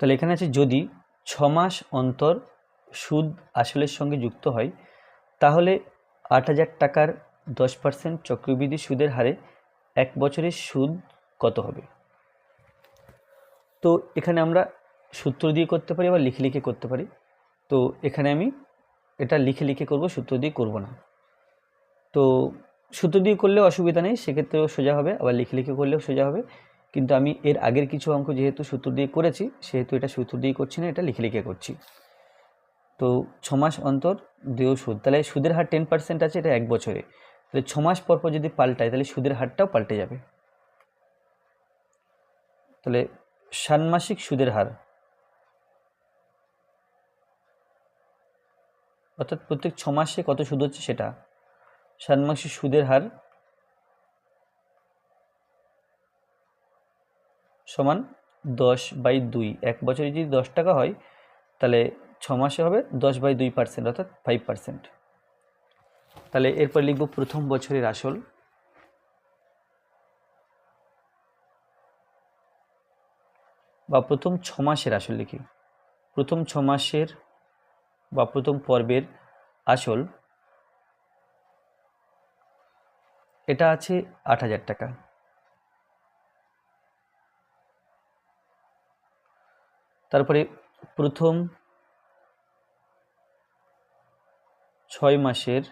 তাহলে এখানে আছে যদি ছ মাস অন্তর সুদ আসলের সঙ্গে যুক্ত হয়, তাহলে আট হাজার টাকার দশ পার্সেন্ট চক্রবৃদ্ধি সুদের হারে এক বছরের সুদ কত হবে? তো এখানে আমরা সূত্র দিয়ে করতে পারি বা লিখে লিখে করতে পারি। তো এখানে আমি এটা লিখে লিখে করব, সূত্র দিয়ে করব না। তো সূত্র দিয়ে করলেও অসুবিধা নেই, সেক্ষেত্রেও সোজা হবে, আবার লিখে লিখে করলেও সোজা হবে। কিন্তু আমি এর আগের কিছু অঙ্ক যেহেতু সূত্র দিয়ে করেছি, সেহেতু এটা সূত্র দিয়ে করছি না, এটা লিখে লিখে করছি। তো ছ মাস অন্তর দেয় সুদ, তাহলে সুদের হার টেন পার্সেন্ট আছে, এটা এক বছরে। তাহলে ছ মাস পর পর যদি পাল্টায় তাহলে সুদের হারটাও পাল্টে যাবে। তাহলে ষান্মাসিক সুদের হার, অর্থাৎ প্রত্যেক ছ মাসে কত সুদ হচ্ছে সেটা? ষান্মাসিক সুদের হার সমান দশ বাই দুই। এক বছরে যদি দশ টাকা হয়, তাহলে ছ মাসে হবে দশ বাই দুই পার্সেন্ট, অর্থাৎ ফাইভ পার্সেন্ট। তাহলে এরপর লিখব প্রথম বছরের আসল। বা প্রথম ছ মাসের আসল লিখি। প্রথম ছ মাসের বা প্রথম পর্বের আসল, এটা আছে আট হাজার টাকা। তারপরে প্রথম ছয় মাসের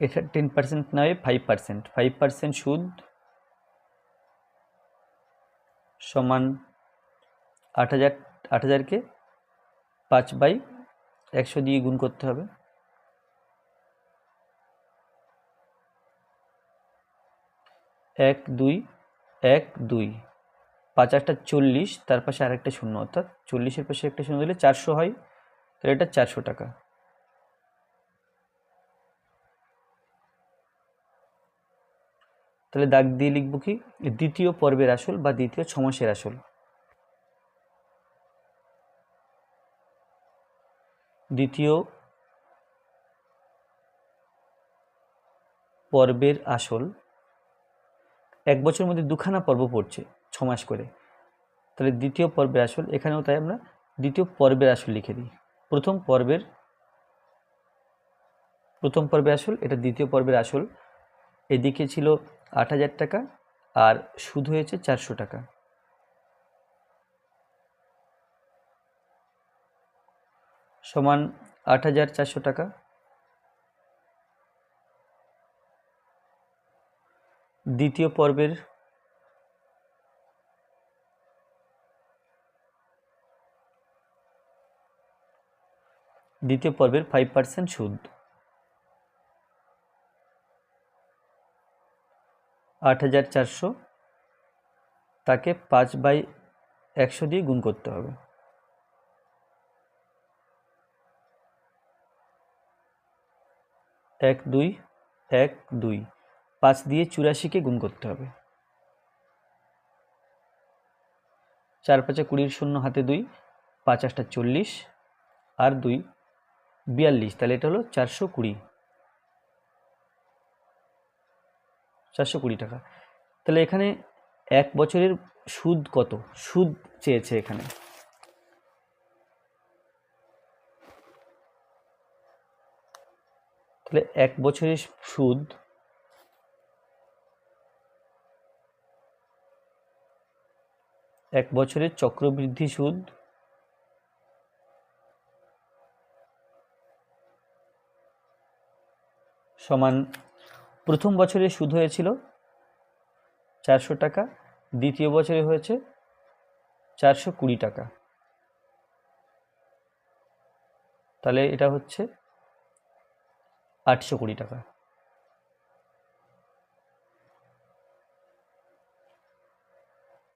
এটা টেন পার্সেন্ট নয় ফাইভ পার্সেন্ট ফাইভ পার্সেন্ট সুদ সমান আট হাজার, আট হাজারকে পাঁচ বাই একশো দিয়ে গুণ করতে হবে। এক, দুই এক, দুই। পাঁচ আটটা চল্লিশ, তার পাশে আরেকটা শূন্য, অর্থাৎ চল্লিশের পাশে একটা শূন্য দিলে চারশো হয়, তাহলে এটা চারশো টাকা। তাহলে দাগ দিয়ে লিখব কি? দ্বিতীয় পর্বের আসল বা দ্বিতীয় ছমাসের আসল। দ্বিতীয় পর্বের আসল এক বছরের মধ্যে দুখানা পর্ব পড়ছে, ছ মাস করে। তাহলে দ্বিতীয় পর্বের আসল, এখানেও তাই আমরা দ্বিতীয় পর্বের আসল লিখে দিই। প্রথম পর্বের প্রথম পর্বের আসল, এটা দ্বিতীয় পর্বের আসল। এদিকে ছিল আট হাজার টাকা আর সুদ হয়েছে চারশো টাকা। সমান আট হাজার চারশো টাকা। দ্বিতীয় পর্বের দ্বিতীয় পর্বের ফাইভ পার্সেন্ট সুদ। আট হাজার চারশো তাকে পাঁচ বাই একশো দিয়ে গুণ করতে হবে। এক দুই এক দুই। পাঁচ দিয়ে চুরাশিকে গুণ করতে হবে। চার পাঁচে কুড়ির শূন্য, হাতে দুই, পাঁচ আটটা চল্লিশ, আর দুই, বিয়াল্লিশ। তাহলে এটা হলো চারশো কুড়ি। চারশো কুড়ি টাকা। তাহলে এখানে এক বছরের সুদ কত? সুদ চেয়েছে এখানে। তাহলে এক বছরের সুদ এক বছরের চক্রবৃদ্ধি সুদ। সমান প্রথম বছরে সুদ হয়েছিল চারশো টাকা, দ্বিতীয় বছরে হয়েছে চারশো কুড়ি টাকা। তাহলে এটা হচ্ছে আটশো কুড়ি টাকা।